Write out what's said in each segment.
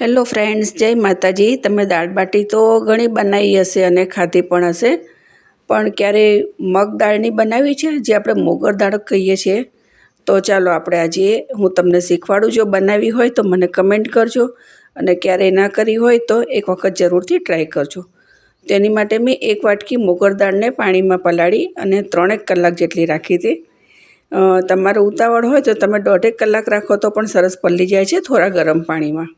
Hello friends જય માતાજી. તમે દાળ બાટી તો ઘણી બનાવી હશે અને ખાધી પણ હશે. પણ ક્યારે મગ દાળની બનાવી છે? જે આપણે મોગર દાળ કહીએ છીએ. તો ચાલો આપણે આજે હું તમને શીખવાડું. જો બનાવી હોય તો મને કમેન્ટ કરજો. અને ક્યારેય ના કરી હોય તો એક વખત જરૂરથી ટ્રાય કરજો. તેની માટે મેં એક વાટકી મોગર દાળને પાણીમાં પલાળી અને ત્રણેક કલાક જેટલી રાખી હતી. તમારે ઉતાવળ હોય તો તમે દોઢેક કલાક રાખો તો પણ સરસ પલળી જાય છે થોડા ગરમ પાણીમાં.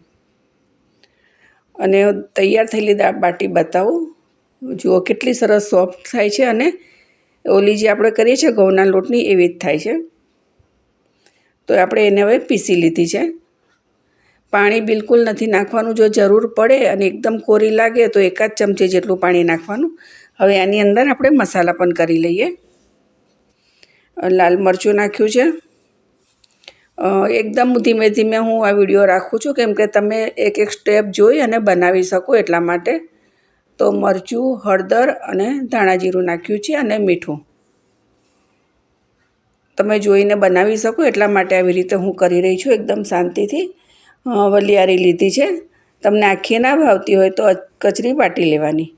અને તૈયાર થયેલી દાળ બાટી બતાવું. જુઓ કેટલી સરસ સોફ્ટ થાય છે અને ઓલી જે આપણે કરીએ છીએ ઘઉંના લોટની, એવી જ થાય છે. તો આપણે એને હવે પીસી લીધી છે. પાણી બિલકુલ નથી નાખવાનું, જો જરૂર પડે અને એકદમ કોરી લાગે તો એકાદ ચમચી જેટલું પાણી નાખવાનું. હવે આની અંદર આપણે મસાલા પણ કરી લઈએ. લાલ મરચું નાખ્યું છે. એકદમ ધીમે ધીમે હું આ વીડિયો રાખું છું, કેમ કે તમે એક એક સ્ટેપ જોઈ અને બનાવી શકો એટલા માટે. તો મરચું, હળદર અને ધાણા જીરું નાખ્યું છે અને મીઠું. તમે જોઈને બનાવી શકો એટલા માટે આવી રીતે હું કરી રહી છું, એકદમ શાંતિથી. વલિયારી લીધી છે. તમને આખી ના ભાવતી હોય તો કચરી પાટી લેવાની.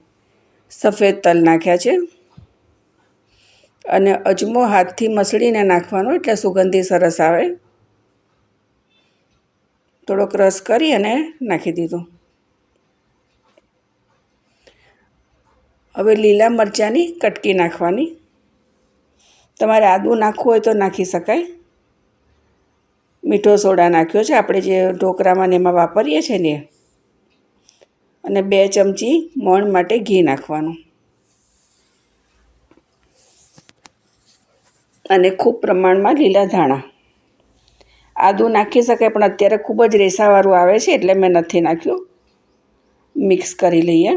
સફેદ તલ નાખ્યા છે. અને અજમો હાથથી મસળીને નાખવાનો, એટલે સુગંધી સરસ આવે. થોડોક રસ કરી અને નાખી દીધું. હવે લીલા મરચાંની કટકી નાખવાની. તમારે આદું નાખવું હોય તો નાખી શકાય. મીઠો સોડા નાખ્યો છે, આપણે જે ઢોકળામાં ને એમાં વાપરીએ છીએ ને. અને બે ચમચી મોણ માટે ઘી નાખવાનું. અને ખૂબ પ્રમાણમાં લીલા ધાણા. આદું નાખી શકાય, પણ અત્યારે ખૂબ જ રેસાવાળું આવે છે, એટલે મેં નથી નાખ્યું. મિક્સ કરી લઈએ.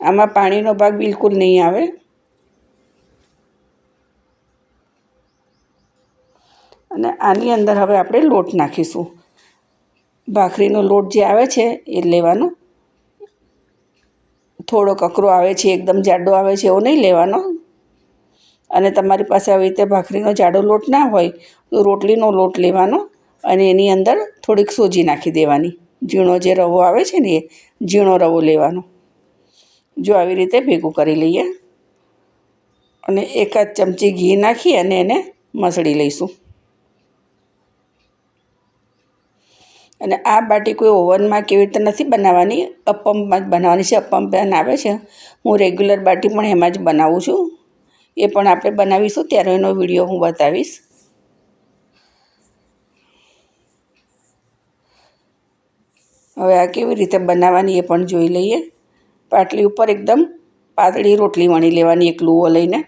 આમાં પાણીનો ભાગ બિલકુલ નહીં આવે. અને આની અંદર હવે આપણે લોટ નાખીશું. ભાખરીનો લોટ જે આવે છે, એ લેવાનો. થોડો કકરો આવે છે, એકદમ જાડો આવે છે, એવો નહીં લેવાનો. અને તમારી પાસે આવી રીતે ભાખરીનો જાડો લોટ ના હોય, તો રોટલીનો લોટ લેવાનો અને એની અંદર થોડીક સોજી નાખી દેવાની. ઝીણો જે રવો આવે છે ને એ, ઝીણો રવો લેવાનો. જો આવી રીતે ભેગું કરી લઈએ. અને એકાદ ચમચી ઘી નાખી અને એને મસળી લઈશું. અને આ બાટી કોઈ ઓવનમાં કેવી રીતે નથી બનાવવાની? અપમમાં જ બનાવવાની છે. અપમ પેન આવે છે. હું રેગ્યુલર બાટી પણ એમાં જ બનાવું છું. એ પણ આપણે બનાવીશું. ત્યારે એનો વીડિયો હું બતાવીશ. હવે આ કેવી રીતે બનાવવાની એ પણ જોઈ લઈએ. પાટલી ઉપર એકદમ પાતળી રોટલી વણી લેવાની, એક લુઓ લઈને.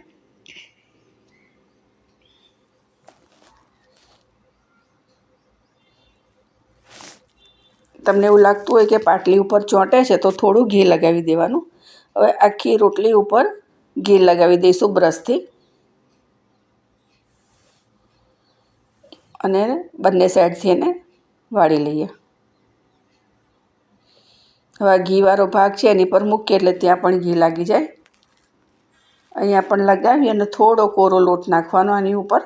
તમને એવું લાગતું હોય કે પાટલી ઉપર ચોંટે છે, તો થોડું ઘી લગાવી દેવાનું. હવે આખી રોટલી ઉપર ઘી લગાવી દઈશું બ્રશથી. અને બંને સાઈડથી એને વાળી લઈએ. હવે ઘીવાળો ભાગ છે એની પર મૂકીએ એટલે ત્યાં પણ ઘી લાગી જાય. અહીંયા પણ લગાવી અને થોડો કોરો લોટ નાખવાનો આની ઉપર.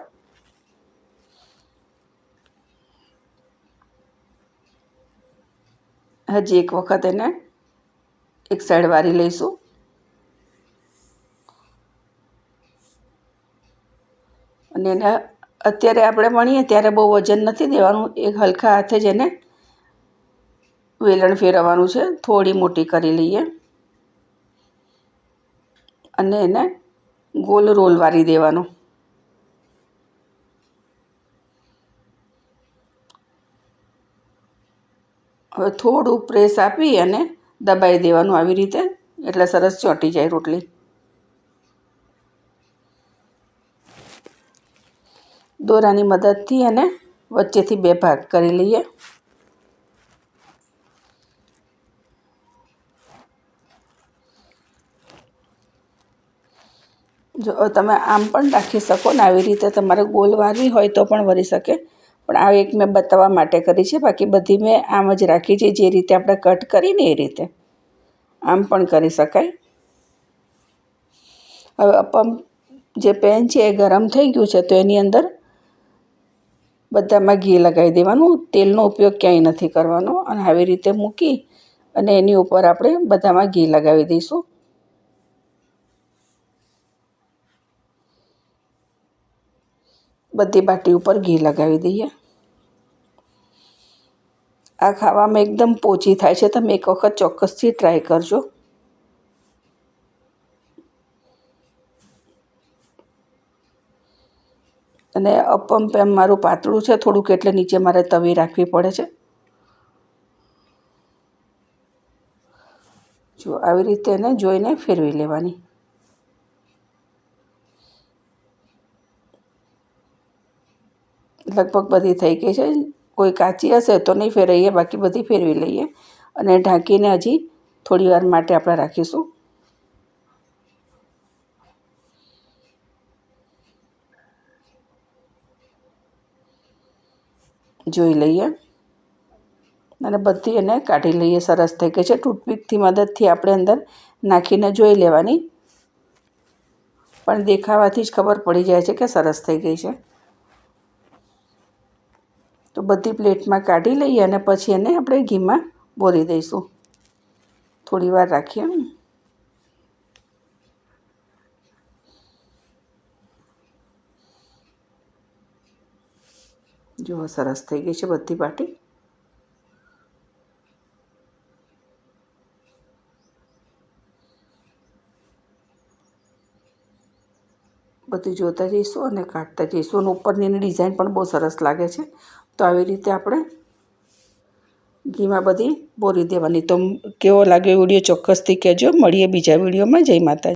હજી એક વખત એને એક સાઈડ વારી લઈશું. અને એને અત્યારે આપણે વણીએ ત્યારે બહુ વજન નથી દેવાનું. એક હલકા હાથે જ એને વેલણ ફેરવવાનું છે. થોડી મોટી કરી લઈએ. અને એને ગોલ રોલ વારી દેવાનો. હવે થોડું પ્રેસ આપી અને દબાઈ દેવાનું આવી રીતે. એટલે સરસ ચોંટી જાય રોટલી. દોરાની મદદથી એને વચ્ચેથી બે ભાગ કરી લઈએ. જો તમે આમ પણ રાખી શકો ને આવી રીતે તમારે ગોલ વારવી હોય તો પણ વરી શકે. પણ આ એક મેં બતાવવા માટે કરી છે. બાકી બધી મેં આમ જ રાખી છે. જે રીતે આપણે કટ કરીને એ રીતે આમ પણ કરી શકાય. હવે અપમ જે પેન છે એ ગરમ થઈ ગયું છે તો એની અંદર બધામાં ઘી લગાવી દેવાનું. તેલનો ઉપયોગ ક્યાંય નથી કરવાનો. અને આવી રીતે મૂકી અને એની ઉપર આપણે બધામાં ઘી લગાવી દઈશું. બધી બાટી ઉપર ઘી લગાવી દઈએ. આ ખાવામાં એકદમ પોચી થાય છે. તમે એક વખત ચોક્કસથી ટ્રાય કરજો. અને અપમ પેમ મારું પાતળું છે, થોડુંક એટલે નીચે મારે તવી રાખવી પડે છે. જો આવી રીતે એને જોઈને ફેરવી લેવાની. લગભગ બધી થઈ ગઈ છે. કોઈ કાચી હશે તો નહીં ફેરવીએ, બાકી બધી ફેરવી લઈએ અને ઢાંકીને હજી થોડી વાર માટે આપણે રાખીશું. જોઈ લઈએ. અને બધી એને કાઢી લઈએ, સરસ થઈ ગઈ છે. ટૂથપીકથી મદદથી આપણે અંદર નાખીને જોઈ લેવાની. પણ દેખાવાથી જ ખબર પડી જાય છે કે સરસ થઈ ગઈ છે. તો બધી પ્લેટમાં કાઢી લઈએ અને પછી એને આપણે ઘીમાં બોરી દઈશું. થોડી વાર રાખીએ. જુઓ સરસ થઈ ગઈ છે બધી પાર્ટી બધું જોતા જઈશું અને કાઢતા જઈશું. અને ઉપરની એની ડિઝાઇન પણ બહુ સરસ લાગે છે. તો આવી રીતે આપણે ઘીમાં બધી બોરી દેવાની. તો કેવો લાગે વીડિયો ચોક્કસથી કહેજો. મળીએ બીજા વિડીયોમાં. જય માતા